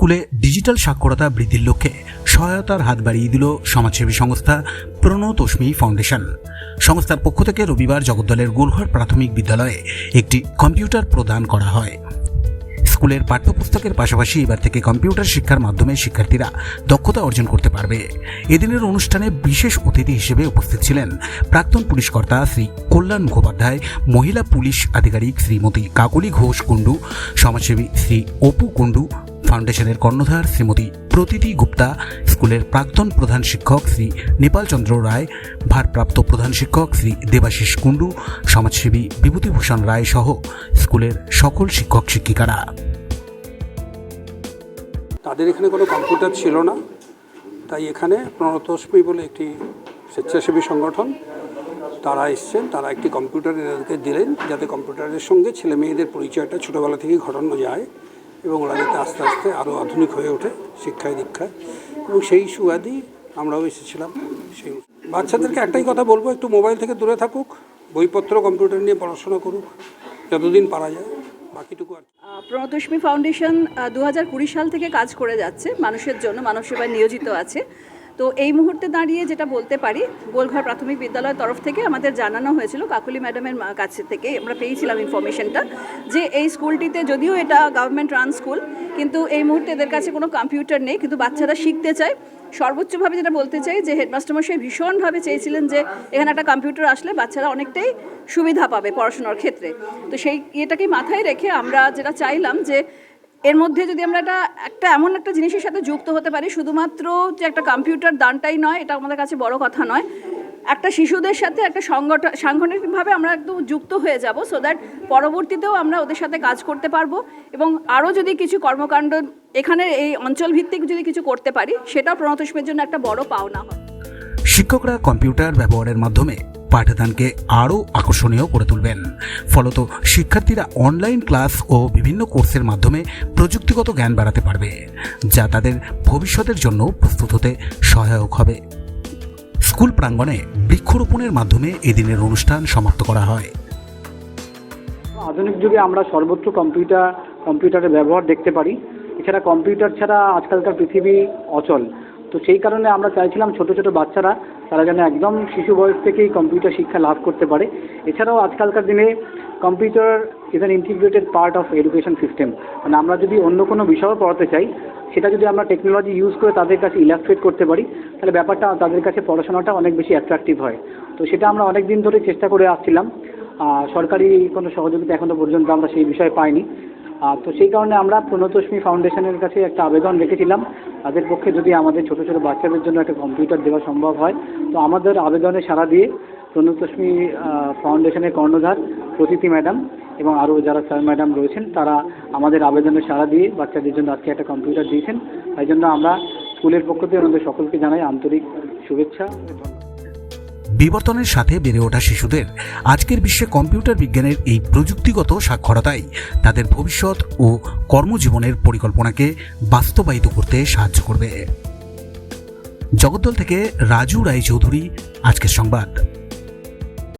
স্কুলে ডিজিটাল সাক্ষরতা বৃদ্ধির লক্ষ্যে সহায়তার হাত বাড়িয়ে দিল সমাজসেবী সংস্থা প্রণতোষ্মী ফাউন্ডেশন। সংস্থার পক্ষ থেকে রবিবার জগদ্দলের গোলঘর প্রাথমিক বিদ্যালয়ে একটি কম্পিউটার প্রদান করা হয়। স্কুলের পাঠ্যপুস্তকের পাশাপাশি এবার থেকে কম্পিউটার শিক্ষার মাধ্যমে শিক্ষার্থীরা দক্ষতা অর্জন করতে পারবে। এদিনের অনুষ্ঠানে বিশেষ অতিথি হিসেবে উপস্থিত ছিলেন প্রাক্তন পুলিশ কর্তা শ্রী কল্যাণ মুখোপাধ্যায়, মহিলা পুলিশ আধিকারিক শ্রীমতী কাকলি ঘোষ কুণ্ডু, সমাজসেবী শ্রী অপু কুণ্ডু ফাউন্ডেশনের কর্ণধার শ্রীমতী প্রতীতি গুপ্তা, স্কুলের প্রাক্তন প্রধান শিক্ষক শ্রী নেপালচন্দ্র রায়, ভারপ্রাপ্ত প্রধান শিক্ষক শ্রী দেবাশিস কুণ্ডু, সমাজসেবী বিভূতিভূষণ রায় সহ স্কুলের সকল শিক্ষক শিক্ষিকারা। তাদের এখানে কোনো কম্পিউটার ছিল না। তাই এখানে প্রণতোষ্মী বলে একটি স্বেচ্ছাসেবী সংগঠন, তারা এসছেন, তারা একটি কম্পিউটার এদেরকে দিলেন যাতে কম্পিউটারের সঙ্গে ছেলে মেয়েদের পরিচয়টা ছোটোবেলা থেকেই ঘটানো যায়। এবং ওরা যাতে আস্তে আস্তে আরও আধুনিক হয়ে ওঠে শিক্ষায়, দীক্ষায়। এবং সেই সুবাদই আমরাও এসেছিলাম সেই বাচ্চাদেরকে একটাই কথা বলব, একটু মোবাইল থেকে দূরে থাকুক, বইপত্র, কম্পিউটার নিয়ে পড়াশোনা করুক, যতদিন পারা যায়, বাকিটুকু আর কি। ফাউন্ডেশন দু হাজার কুড়ি সাল থেকে কাজ করে যাচ্ছে মানুষের জন্য মানব সেবায় নিয়োজিত আছে। তো এই মুহূর্তে দাঁড়িয়ে যেটা বলতে পারি, গোলঘর প্রাথমিক বিদ্যালয়ের তরফ থেকে আমাদের জানানো হয়েছিল কাকুলি ম্যাডামের কাছে থেকে, আমরা পেয়েছিলাম ইনফরমেশনটা যে এই স্কুলটিতে যদিও এটা গভর্নমেন্ট রান স্কুল কিন্তু এই মুহূর্তে এদের কাছে কোনো কম্পিউটার নেই, কিন্তু বাচ্চারা শিখতে চায়। সর্বোচ্চভাবে যেটা বলতে চাই যে হেডমাস্টারমশাই ভীষণভাবে চেয়েছিলেন যে এখানে একটা কম্পিউটার আসলে বাচ্চারা অনেকটাই সুবিধা পাবে পড়াশোনার ক্ষেত্রে। তো সেই ইয়েটাকে মাথায় রেখে আমরা যেটা চাইলাম যে এর মধ্যে যদি আমরা একটা একটা এমন একটা জিনিসের সাথে যুক্ত হতে পারি, শুধুমাত্র যে একটা কম্পিউটার দানটাই নয়, এটা আমাদের কাছে বড় কথা নয়, একটা শিশুদের সাথে একটা সংগঠন সাংগঠনিকভাবে আমরা একদম যুক্ত হয়ে যাব সো দ্যাট পরবর্তীতেও আমরা ওদের সাথে কাজ করতে পারব এবং আরও যদি কিছু কর্মকাণ্ড এখানে এই অঞ্চল ভিত্তিক যদি কিছু করতে পারি, সেটাও প্রণতোষ্মের জন্য একটা বড় পাওনা হয়। শিক্ষকরা কম্পিউটার ব্যবহারের মাধ্যমে পাঠদানকে আরও আকর্ষণীয় করে তুলবেন। ফলত শিক্ষার্থীরা অনলাইন ক্লাস ও বিভিন্ন কোর্সের মাধ্যমে প্রযুক্তিগত জ্ঞান বাড়াতে পারবে, যা তাদের ভবিষ্যতের জন্য প্রস্তুত হতে সহায়ক হবে। স্কুল প্রাঙ্গণে বৃক্ষরোপণের মাধ্যমে এদিনের অনুষ্ঠান সমাপ্ত করা হয়। আধুনিক যুগে আমরা সর্বত্র কম্পিউটার, কম্পিউটারের ব্যবহার দেখতে পারি। এছাড়া কম্পিউটার ছাড়া আজকালকার পৃথিবী অচল। তো সেই কারণে আমরা চাইছিলাম ছোট ছোট বাচ্চারা, তারা যেন একদম শিশু বয়স থেকেই কম্পিউটার শিক্ষা লাভ করতে পারে। এছাড়াও আজকালকার দিনে computer is an integrated part of education system মানে আমরা যদি অন্য কোনো বিষয়ও পড়াতে চাই, সেটা যদি আমরা টেকনোলজি ইউজ করে তাদের কাছে ইলাস্ট্রেট করতে পারি, তাহলে ব্যাপারটা তাদের কাছে পড়াশোনাটা অনেক বেশি অ্যাট্রাকটিভ হয়। তো সেটা আমরা অনেক দিন ধরে চেষ্টা করে আসছিলাম। সরকারি কোনো সহযোগিতা এখনও পর্যন্ত আমরা সেই বিষয়ে পাইনি। তো সেই কারণে আমরা প্রণতোষ্মী ফাউন্ডেশনের কাছে একটা আবেদন রেখেছিলাম। তাদের পক্ষে যদি আমাদের ছোট ছোট বাচ্চাদের জন্য একটা কম্পিউটার দেওয়া সম্ভব হয়, তো আমাদের আবেদনে সাড়া দিয়ে প্রণতোষ্মী ফাউন্ডেশনের কর্ণধার প্রতীতি ম্যাডাম এবং আরও যারা স্যার ম্যাডাম রয়েছেন, তারা আমাদের আবেদনে সাড়া দিয়ে বাচ্চাদের জন্য আজকে একটা কম্পিউটার দিয়েছেন। তাই জন্য আমরা স্কুলের পক্ষ থেকে আমাদের সকলকে জানাই আন্তরিক শুভেচ্ছা। বিবর্তনের সাথে বেড়ে ওঠা শিশুদের আজকের বিশ্বে কম্পিউটার বিজ্ঞানের এই প্রযুক্তিগত সাক্ষরতাই তাদের ভবিষ্যৎ ও কর্মজীবনের পরিকল্পনাকে বাস্তবায়িত করতে সাহায্য করবে। জগদ্দল থেকে রাজু রায়চৌধুরী, আজকের সংবাদ।